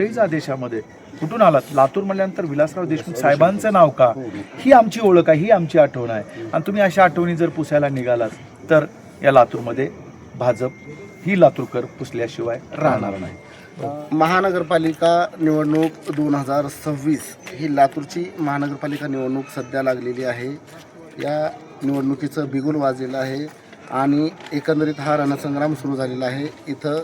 कुठल्याही आदेशामध्ये कुठून आलात? लातूर म्हणल्यानंतर विलासराव देशमुख साहेबांचं नाव का? ही आमची ओळख आहे ही आमची आठवण आहे. आणि तुम्ही अशा आठवणी जर पुसायला निघालात तर या लातूरमध्ये भाजप ही लातूरकर पुसल्याशिवाय राहणार नाही. महानगरपालिका निवडणूक दोन हजार सव्वीस ही लातूरची महानगरपालिका निवडणूक सध्या लागलेली आहे. या निवडणुकीचं बिगुल वाजलेलं आहे आणि एकंदरीत हा रणसंग्राम सुरू झालेला आहे. इथं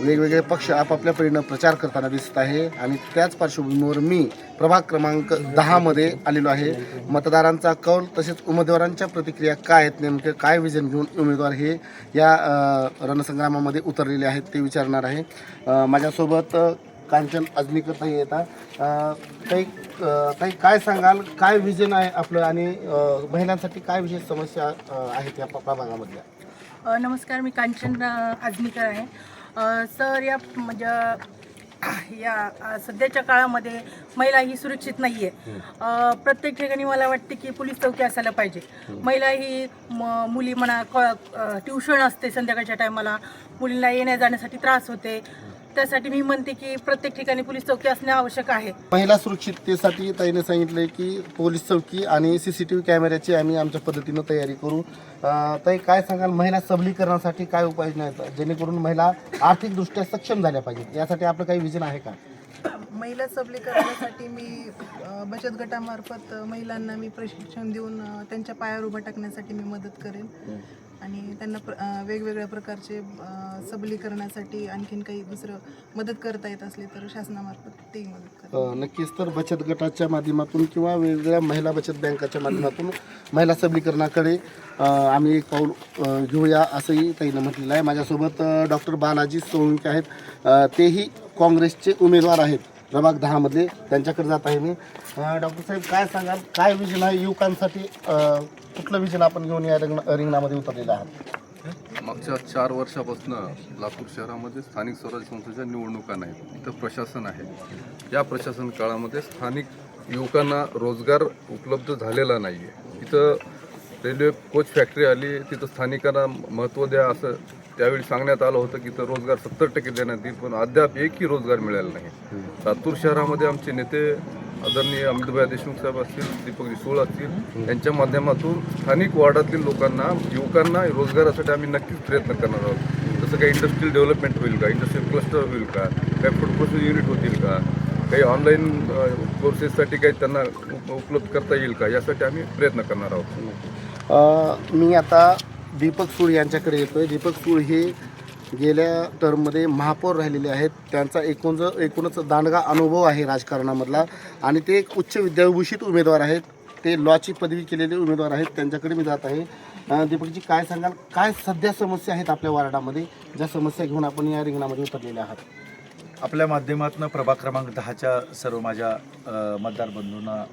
वेगवेगळे पक्ष आपापल्या परीनं प्रचार करताना दिसत आहे आणि त्याच पार्श्वभूमीवर मी प्रभाग क्रमांक दहामध्ये आलेलो आहे. मतदारांचा कौल तसेच उमेदवारांच्या प्रतिक्रिया काय आहेत नेमके काय विजन घेऊन उमेदवार हे या रणसंग्रामामध्ये उतरलेले आहेत ते विचारणार आहे. माझ्यासोबत कांचन अजनीकर ताई येतात. काही ताई ताई काय सांगाल? काय विजन आहे आपलं आणि महिलांसाठी काय विशेष समस्या आहेत या प्रभागामधल्या? नमस्कार मी कांचन अ, आजमीकर आहे. सर या म्हणजे या सध्याच्या काळामध्ये महिला ही सुरक्षित नाही आहे प्रत्येक ठिकाणी मला वाटते की पोलीस चौकी असायला पाहिजे. महिला ही म- मुली म्हणा ट्युशन असते संध्याकाळच्या टायमाला. मुलींना येण्या जाण्यासाठी त्रास होते. त्यासाठी मी म्हणते की प्रत्येक ठिकाणी पोलीस चौकी असणे आवश्यक आहे. महिला सुरक्षिततेसाठी ताईने सांगितले की पोलीस चौकी आणि सी सी टी व्ही कॅमेऱ्याची आम्ही आमच्या पद्धतीनं तयारी करू. ताई काय सांगाल? महिला सबलीकरणासाठी काय उपाययोजना आहेत? जेणेकरून महिला आर्थिकदृष्ट्या सक्षम झाल्या पाहिजेत. यासाठी आपलं काही विजन आहे का? महिला सबलीकरणासाठी मी बचत गटामार्फत महिलांना मी प्रशिक्षण देऊन त्यांच्या पायावर उभं टाकण्यासाठी मी मदत करेन. आणि त्यांना प्र वेगवेगळ्या प्रकारचे सबलीकरणासाठी आणखीन काही दुसरं मदत करता येत असली तर शासनामार्फत ते मदत नक्कीच तर बचत गटाच्या माध्यमातून किंवा वेगवेगळ्या महिला बचत बँकाच्या माध्यमातून महिला सबलीकरणाकडे आम्ही एक पाऊल घेऊया असंही ताईनं म्हटलेलं आहे. माझ्यासोबत डॉक्टर बालाजी सोळंके आहेत. तेही काँग्रेसचे उमेदवार आहेत. प्रभाग दहामधले त्यांच्याकडे जात आहे मी. डॉक्टर साहेब काय सांगाल? काय विजन आहे? युवकांसाठी कुठलं विजन आपण घेऊन या रिंग रिंगणामध्ये उतरलेलं आहात? मागच्या चार वर्षापासून लातूर शहरामध्ये स्थानिक स्वराज्य संस्थेच्या निवडणुका नाहीत. इथं प्रशासन आहे. या प्रशासन काळामध्ये स्थानिक युवकांना रोजगार उपलब्ध झालेला नाही आहे इथं रेल्वे कोच फॅक्टरी आली. तिथं स्थानिकांना महत्त्व द्या असं त्यावेळी सांगण्यात आलं होतं की तर रोजगार सत्तर टक्के देण्यात येईल पण अद्याप एकही रोजगार मिळाला नाही. लातूर शहरामध्ये आमचे नेते आदरणीय अमितभाई देशमुख साहेब असतील दीपक सोळ असतील यांच्या माध्यमातून स्थानिक वार्डातील लोकांना युवकांना रोजगारासाठी आम्ही नक्कीच प्रयत्न करणार आहोत. जसं काही इंडस्ट्रियल डेव्हलपमेंट होईल का इंडस्ट्रियल क्लस्टर होईल का काही फूड प्रोसेस युनिट होतील का काही ऑनलाईन कोर्सेससाठी काही त्यांना उपलब्ध करता येईल का यासाठी आम्ही प्रयत्न करणार आहोत. मी आता दीपक सूळ यांच्याकडे येतोय. दीपक सूळ हे गेल्या टर्ममध्ये महापौर राहिलेले आहेत. त्यांचा एकूण एकूणच दांडगा अनुभव आहे राजकारणामधला. आणि ते एक उच्च विद्याभूषित उमेदवार आहेत. ते लॉची पदवी केलेले उमेदवार आहेत. त्यांच्याकडे मी जात आहे. दीपकजी काय सांगाल? काय सध्या समस्या आहेत आपल्या वार्डामध्ये? ज्या समस्या घेऊन आपण या रिंगणामध्ये उतरलेल्या आहात? आपल्या माध्यमातून प्रभाग क्रमांक दहाच्या सर्व माझ्या मतदार बंधूंना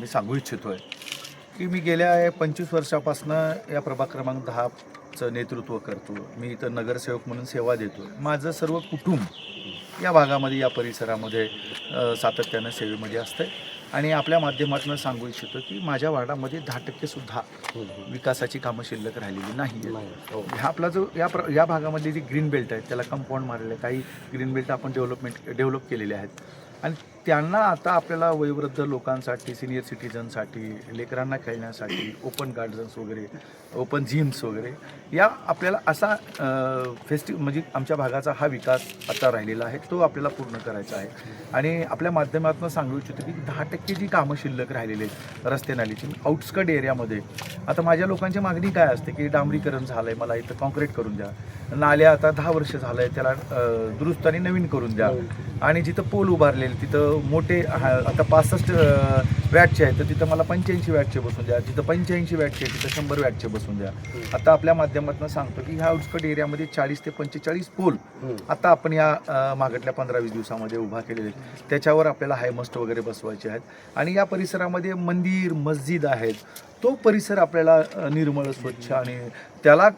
मी सांगू इच्छितो आहे की मी गेल्या पंचवीस वर्षापासनं या प्रभाग क्रमांक दहाचं नेतृत्व करतो. मी इथं नगरसेवक म्हणून सेवा देतो. माझं सर्व कुटुंब या भागामध्ये या परिसरामध्ये सातत्यानं सेवेमध्ये असतं आणि आपल्या माध्यमातून सांगू इच्छितो की माझ्या वार्डामध्ये दहा टक्केसुद्धा विकासाची कामं शिल्लक राहिलेली नाही हा. आपला जो या प्र या भागामधली जी ग्रीन बेल्ट आहे त्याला कंपाऊंड मारलेलं आहे. काही ग्रीन बेल्ट आपण डेव्हलपमेंट डेव्हलप केलेले आहेत. आणि त्यांना आता आपल्याला वयोवृद्ध लोकांसाठी सिनियर सिटीजनसाठी लेकरांना खेळण्यासाठी ओपन गार्डन्स वगैरे ओपन जिम्स वगैरे या आपल्याला असा फेस्टिव म्हणजे आमच्या भागाचा हा विकास आता राहिलेला आहे तो आपल्याला पूर्ण करायचा आहे. आणि आपल्या माध्यमातून सांगू इच्छितो की दहा टक्के जी कामं शिल्लक राहिलेली आहेत रस्ते नालीची आउटस्कट एरियामध्ये आता माझ्या लोकांची मागणी काय असते की डांबरीकरण झालं आहे मला इथं कॉन्क्रीट करून द्या. नाल्या आता दहा वर्ष झालं आहे त्याला दुरुस्त आणि नवीन करून द्या. आणि जिथं पोल उभारलेले तिथं मोठे हा, आता पासष्ट वॅटचे आहेत तर तिथं मला पंच्याऐंशी वॅटचे बसून द्या. जिथं पंच्याऐंशी वॅटचे आहेत, तिथं शंभर वॅटचे बसून द्या. आता आपल्या माध्यमातून सांगतो की ह्या आउटस्कट एरियामध्ये चाळीस ते पंचेचाळीस पोल आता आपण या मागटल्या पंधरा वीस दिवसामध्ये उभा केलेले त्याच्यावर आपल्याला हायमस्ट वगैरे बसवायचे आहेत. आणि या परिसरामध्ये मंदिर मस्जिद आहेत. तो परिसर आपल्याला निर्मळ स्वच्छ आणि त्याला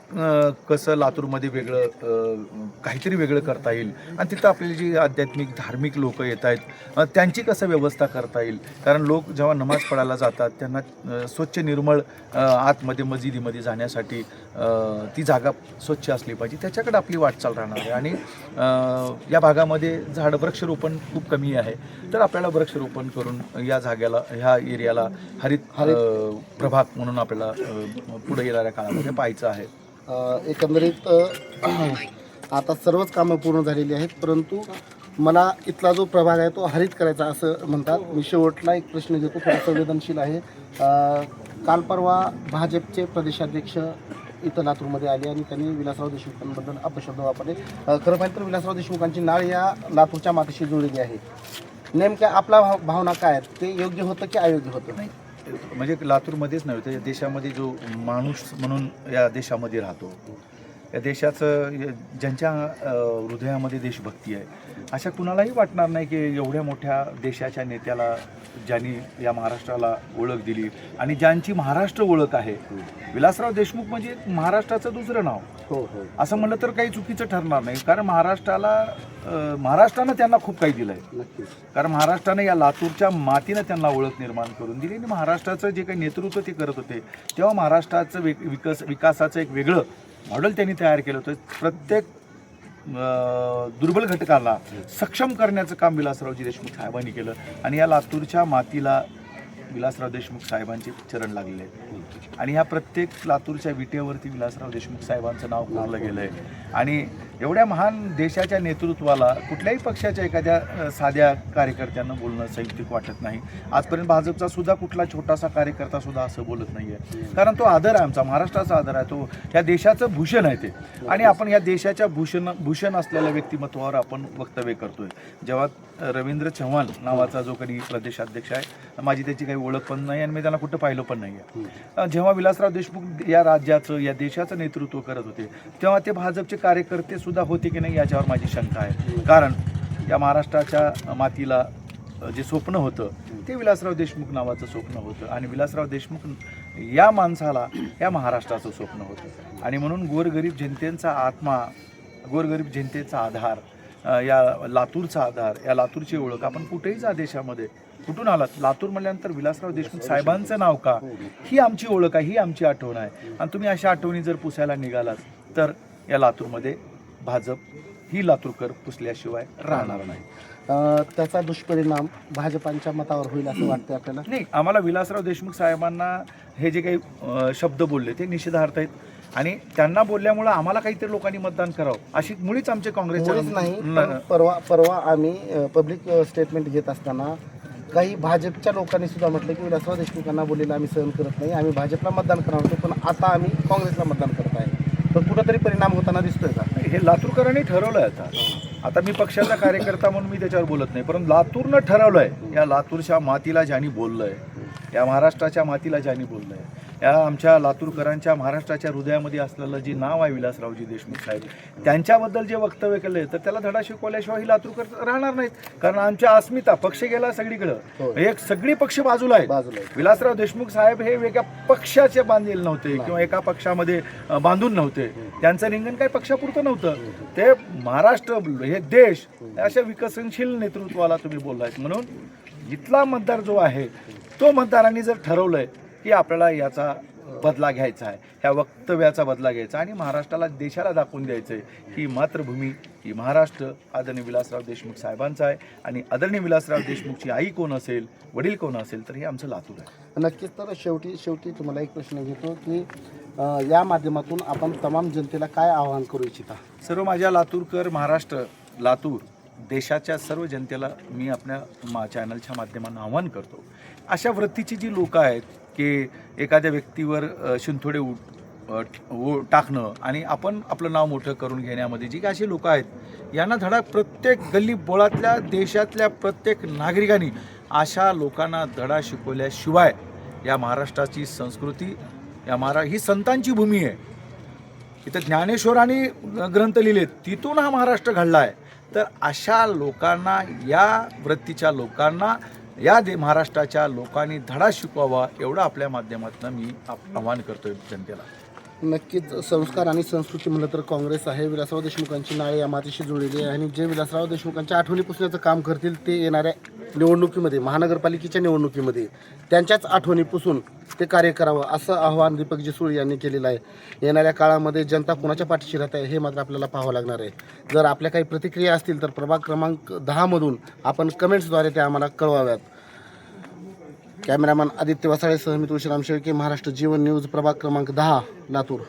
कसं लातूरमध्ये वेगळं काहीतरी वेगळं करता येईल. आणि तिथं आपली जी आध्यात्मिक धार्मिक लोक येत आहेत त्यांची कसं व्यवस्था करता येईल? कारण लोक जेव्हा नमाज पडायला जातात त्यांना स्वच्छ निर्मळ आतमध्ये मस्जिदीमध्ये जाण्यासाठी ती जागा स्वच्छ असली पाहिजे. त्याच्याकडे आपली वाटचाल राहणार आहे. आणि या भागामध्ये झाड वृक्षरोपण खूप कमी आहे. तर आपल्याला वृक्षरोपण करून या जाग्याला ह्या एरियाला हरित प्रभाव भाग म्हणून आपल्याला पुढे येणाऱ्या काळामध्ये पाहायचं आहे. एकंदरीत आता सर्वच कामं पूर्ण झालेली आहेत परंतु मला इथला जो प्रभाग आहे तो हरित करायचा असं म्हणतात. मी शेवटला एक प्रश्न घेतो थोडा संवेदनशील आहे. काल परवा भाजपचे प्रदेशाध्यक्ष इथं लातूरमध्ये आले आणि त्यांनी विलासराव देशमुखांबद्दल अपशब्द वापरले. खरं पाहिजे तर विलासराव देशमुखांची नाळ या लातूरच्या मातीशी जुळलेली आहे. नेमक्या आपला भाव भावना काय आहेत? ते योग्य होतं की अयोग्य होतं? म्हणजे लातूरमध्येच नव्हे तर देशामध्ये जो माणूस म्हणून या देशामध्ये राहतो. या देशाचं ज्यांच्या हृदयामध्ये देशभक्ती आहे अशा कुणालाही वाटणार नाही की एवढ्या मोठ्या देशाच्या नेत्याला ज्यांनी या महाराष्ट्राला ओळख दिली आणि ज्यांची महाराष्ट्र ओळख आहे. विलासराव देशमुख म्हणजे महाराष्ट्राचं दुसरं नाव. हो हो. असं म्हणलं तर काही चुकीचं ठरणार नाही. कारण महाराष्ट्राला महाराष्ट्रानं त्यांना खूप काही दिलं आहे कारण महाराष्ट्राने या लातूरच्या मातीनं त्यांना ओळख निर्माण करून दिली आणि महाराष्ट्राचं जे काही नेतृत्व ते करत होते तेव्हा महाराष्ट्राचं विकास विकासाचं एक वेगळं मॉडेल त्यांनी तयार केलं होतं. प्रत्येक दुर्बल घटकाला सक्षम करण्याचं काम विलासरावजी देशमुख साहेबांनी केलं. आणि या लातूरच्या मातीला विलासराव देशमुख साहेबांचे चरण लागलेले आहेत. आणि ह्या प्रत्येक लातूरच्या विटेवरती विलासराव देशमुख साहेबांचं नाव कोरलं गेलं आहे आणि एवढ्या महान देशाच्या नेतृत्वाला कुठल्याही पक्षाच्या एखाद्या साध्या कार्यकर्त्यांना बोलणं संयुक्तिक वाटत नाही. आजपर्यंत भाजपचा सुद्धा कुठला छोटासा कार्यकर्ता सुद्धा असं बोलत नाही आहे कारण तो आदर आहे आमचा महाराष्ट्राचा आदर आहे. तो ह्या देशाचं भूषण आहे ते. आणि आपण या देशाच्या भूषण भूषण असलेल्या व्यक्तिमत्वावर आपण वक्तव्य करतोय. जेव्हा रवींद्र चव्हाण नावाचा जो कधी प्रदेशाध्यक्ष आहे माझी त्याची काही ओळख पण नाही आणि मी त्यांना कुठं पाहिलं पण नाही आहे जेव्हा विलासराव देशमुख या राज्याचं या देशाचं नेतृत्व करत होते तेव्हा ते भाजपचे कार्यकर्ते सुद्धा होते की नाही याच्यावर माझी शंका आहे. कारण या महाराष्ट्राच्या मातीला जे स्वप्न होतं ते विलासराव देशमुख नावाचं स्वप्न होतं आणि विलासराव देशमुख या माणसाला या महाराष्ट्राचं स्वप्न होतं. आणि म्हणून गोरगरीब जनतेचा आत्मा गोरगरीब जनतेचा आधार या लातूरचा आधार या लातूरची ओळख आपण कुठेही जा देशामध्ये कुठून आलात? लातूर म्हणल्यानंतर विलासराव देशमुख साहेबांचं नाव का? ही आमची ओळख आहे ही आमची आठवण आहे. आणि तुम्ही अशा आठवणी जर पुसायला निघालात तर या लातूरमध्ये भाजप ही लातूरकर पुसल्याशिवाय राहणार नाही. त्याचा दुष्परिणाम भाजपांच्या मतावर होईल असं वाटतं आपल्याला? नाही आम्हाला विलासराव देशमुख साहेबांना हे जे काही शब्द बोलले ते निषेधार्थ आहेत. आणि त्यांना बोलल्यामुळं आम्हाला काहीतरी लोकांनी मतदान करावं. अशी मुळीच आमचे मुळीच नाही परवा परवा आम्ही पब्लिक स्टेटमेंट घेत असताना काही भाजपच्या लोकांनी सुद्धा म्हटलं की विलासराव देशमुखांना बोललेलं आम्ही सहन करत नाही आम्ही भाजपला मतदान करणार होतो पण आता आम्ही काँग्रेसला मतदान करत आहे. तर कुठंतरी परिणाम होताना दिसतोय का? हे लातूरकरांनी ठरवलं आहे आता. आता मी पक्षाचा कार्यकर्ता म्हणून मी त्याच्यावर बोलत नाही परंतु लातूरनं ठरवलंय या लातूरच्या मातीला ज्यांनी बोललंय या महाराष्ट्राच्या मातीला ज्यांनी बोललंय. या आमच्या लातूरकरांच्या महाराष्ट्राच्या हृदयामध्ये असलेलं जे नाव आहे विलासरावजी देशमुख साहेब त्यांच्याबद्दल जे वक्तव्य केलंय तर त्याला धडा शिकवल्याशिवाय ही लातूरकर राहणार नाहीत. कारण आमच्या अस्मिता पक्ष गेला सगळीकडं. एक सगळी पक्ष बाजूला आहे. विलासराव देशमुख साहेब हे वेगळ्या पक्षाचे बांधलेले नव्हते किंवा एका पक्षामध्ये बांधून नव्हते. त्यांचं रिंगण काही पक्षापुरतं नव्हतं. ते महाराष्ट्र हे देश अशा विकसनशील नेतृत्वाला तुम्ही बोललायत. म्हणून इथला मतदार जो आहे तो मतदारांनी जर ठरवलंय की आपल्याला याचा बदला घ्यायचा आहे. ह्या वक्तव्याचा बदला घ्यायचा आणि महाराष्ट्राला देशाला दाखवून द्यायचं आहे. ही मातृभूमी ही महाराष्ट्र. आदरणीय विलासराव देशमुख साहेबांचा आहे आणि आदरणीय विलासराव देशमुखची आई कोण असेल वडील कोण असेल तर हे आमचं लातूर आहे. नक्कीच तर शेवटी शेवटी तुम्हाला एक प्रश्न घेतो की या माध्यमातून आपण तमाम जनतेला काय आवाहन करू इच्छिता? सर्व माझ्या लातूरकर महाराष्ट्र लातूर देशाच्या सर्व जनतेला मी आपल्या मा चॅनलच्या माध्यमातून आव्हान करतो. अशा वृत्तीची जी लोकं आहेत की एखाद्या व्यक्तीवर शिंथोडे उठ टाकणं आणि आपण आपलं नाव मोठं करून घेण्यामध्ये जी काही अशी लोकं आहेत यांना धडा प्रत्येक गल्ली बोळातल्या देशातल्या प्रत्येक नागरिकांनी अशा लोकांना धडा शिकवल्याशिवाय या महाराष्ट्राची संस्कृती या महारा ही संतांची भूमी आहे. इथं ज्ञानेश्वरांनी ग्रंथ लिहिलेत तिथून हा महाराष्ट्र घडला आहे तर अशा लोकांना या वृत्तीच्या लोकांना या दे महाराष्ट्राच्या लोकांनी धडा शिकवावा एवढं आपल्या माध्यमातून मी आव्हान करतोय जनतेला. नक्कीच संस्कार आणि संस्कृती म्हणलं तर काँग्रेस आहे. विलासराव देशमुखांची नाळे या मातीशी जुळलेली आहे आणि जे विलासराव देशमुखांच्या आठवणी पुसण्याचं काम करतील ते येणाऱ्या निवडणुकीमध्ये महानगरपालिकेच्या निवडणुकीमध्ये त्यांच्याच आठवणी पुसून ते कार्य करावं असं आवाहन दीपक जिसुळ यांनी केलेलं आहे. येणाऱ्या काळामध्ये जनता कुणाच्या पाठीशी राहत आहे हे मात्र आपल्याला पाहावं लागणार आहे. जर आपल्या काही प्रतिक्रिया असतील तर प्रभाग क्रमांक दहामधून आपण कमेंट्सद्वारे त्या आम्हाला कळवाव्यात. कॅमेरामॅन आदित्य वसाळेसह मी तुळशीराम शेळके महाराष्ट्र जीवन न्यूज प्रभाग क्रमांक दहा लातूर.